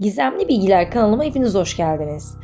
Gizemli Bilgiler kanalıma hepiniz hoş geldiniz.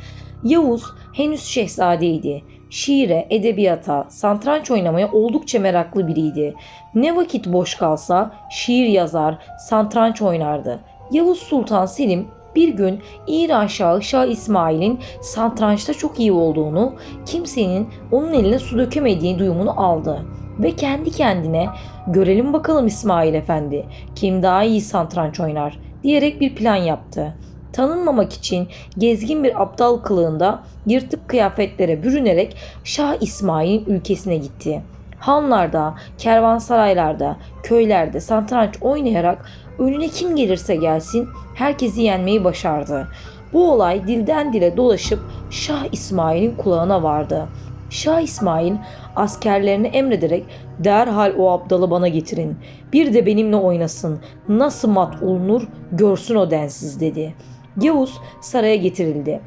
Yavuz henüz şehzadeydi. Şiire, edebiyata, satranç oynamaya oldukça meraklı biriydi. Ne vakit boş kalsa şiir yazar, satranç oynardı. Yavuz Sultan Selim bir gün İran Şahı Şah İsmail'in satrançta çok iyi olduğunu, kimsenin onun eline su dökemediği duyumunu aldı ve kendi kendine görelim bakalım İsmail Efendi kim daha iyi satranç oynar diyerek bir plan yaptı. Tanınmamak için gezgin bir aptal kılığında yırtık kıyafetlere bürünerek Şah İsmail'in ülkesine gitti. Hanlarda, kervansaraylarda, köylerde satranç oynayarak önüne kim gelirse gelsin herkesi yenmeyi başardı. Bu olay dilden dile dolaşıp Şah İsmail'in kulağına vardı. Şah İsmail askerlerine emrederek derhal o aptalı bana getirin. Bir de benimle oynasın. Nasıl mat olunur görsün o densiz dedi. Yavuz saraya getirildi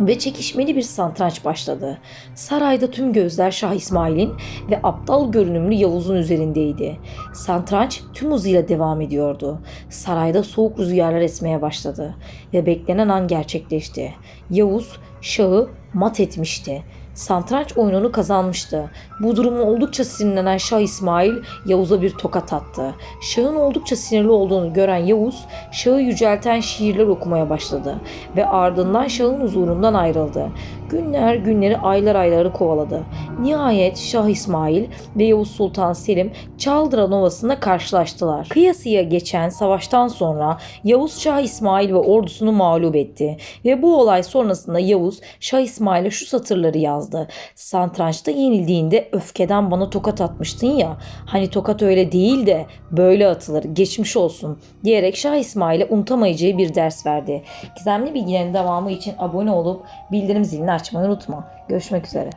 ve çekişmeli bir satranç başladı. Sarayda tüm gözler Şah İsmail'in ve aptal görünümlü Yavuz'un üzerindeydi. Satranç tüm hızıyla devam ediyordu. Sarayda soğuk rüzgarlar esmeye başladı ve beklenen an gerçekleşti. Yavuz Şah'ı mat etmişti. Satranç oyununu kazanmıştı. Bu durumla oldukça sinirlenen Şah İsmail Yavuz'a bir tokat attı. Şah'ın oldukça sinirli olduğunu gören Yavuz, Şah'ı yücelten şiirler okumaya başladı ve ardından Şah'ın huzurundan ayrıldı. Günler günleri aylar ayları kovaladı. Nihayet Şah İsmail ve Yavuz Sultan Selim Çaldıran Ovası'nda karşılaştılar. Kıyasıya geçen savaştan sonra Yavuz Şah İsmail ve ordusunu mağlup etti ve bu olay sonrasında Yavuz Şah İsmail'e şu satırları yazdı. Santrançta yenildiğinde öfkeden bana tokat atmıştın ya. Hani tokat öyle değil de böyle atılır. Geçmiş olsun diyerek Şah İsmail'e unutamayacağı bir ders verdi. Gizemli bilgilerin devamı için abone olup bildirim zilini açmayı unutma. Görüşmek üzere.